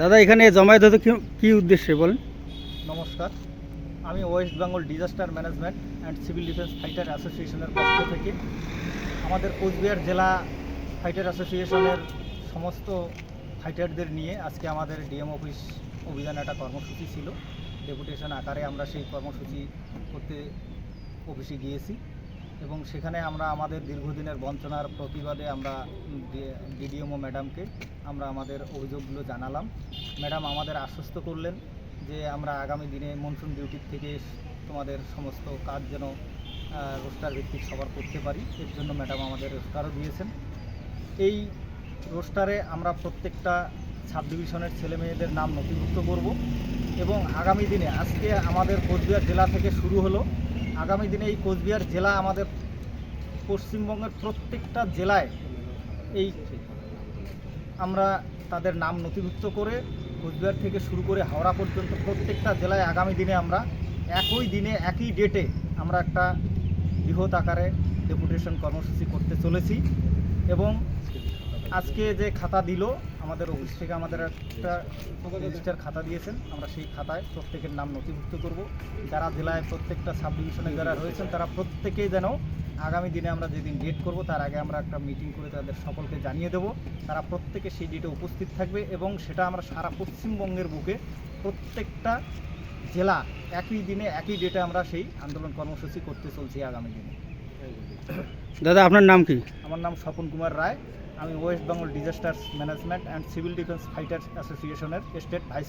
দাদা, এখানে জমায়েত হতে কি- উদ্দেশ্যে বলেন? নমস্কার। আমি West Bengal disaster management and civil defence fighter অ্যাসোসিয়েশনের পক্ষ থেকে আমাদের কোচবিহার জেলা ফাইটার অ্যাসোসিয়েশনের সমস্ত ফাইটারদের নিয়ে আজকে আমাদের ডিএম অফিস অভিযান একটা কর্মসূচি ছিল। ডেপুটেশন আকারে আমরা সেই কর্মসূচি করতে অফিসে গিয়েছি। এবং সেখানে আমরা আমাদের দীর্ঘদিনের বঞ্চনার প্রতিবাদে আমরা ডিডিএমও ম্যাডামকে আমরা আমাদের অভিযোগগুলো জানালাম। ম্যাডাম আমাদের আশ্বস্ত করলেন যে আমরা আগামী দিনে মনসুন ডিউটির থেকে তোমাদের সমস্ত কাজ যেন রোস্টার ভিত্তিক সবার করতে পারি। এর জন্য ম্যাডাম আমাদের রোস্টারও দিয়েছেন। এই রোস্টারে আমরা প্রত্যেকটা সাব ডিভিশনের ছেলে মেয়েদের নাম নথিভুক্ত করব এবং আগামী দিনে আজকে আমাদের কোচবিহার জেলা থেকে শুরু হলো আগামী দিনে এই কোচবিহার জেলা আমাদের পশ্চিমবঙ্গের প্রত্যেকটা জেলায় এই আমরা তাদের নাম নথিভুক্ত করে কোচবিহার থেকে শুরু করে হাওড়া পর্যন্ত প্রত্যেকটা জেলায় আগামী দিনে আমরা একই দিনে, একই ডেটে আমরা একটা বৃহৎ আকারে ডেপুটেশন কর্মসূচি করতে চলেছি। এবং আজকে যে খাতা দিল আমাদের অফিস থেকে আমাদের একটা রেজিস্টার খাতা দিয়েছেন। আমরা সেই খাতায় প্রত্যেকের নাম নথিভুক্ত করব। যারা জেলায় প্রত্যেকটা সাব ডিভিশনে যারা রয়েছেন তারা প্রত্যেকেই যেন আগামী দিনে আমরা যেদিন ডেট করব তার আগে আমরা একটা মিটিং করে তাদের সকলকে জানিয়ে দেব। তারা প্রত্যেকে সেই ডেটে উপস্থিত থাকবে এবং সেটা আমরা সারা পশ্চিমবঙ্গের বুকে প্রত্যেকটা জেলা একই দিনে একই ডেটে আমরা সেই আন্দোলন কর্মসূচি করতে চলছি আগামী দিনে। দাদা আপনার নাম কি? আমার নাম স্বপন কুমার রায়। আমি West Bengal disaster management and civil defence fighter অ্যাসোসিয়েশনের স্টেট ভাইস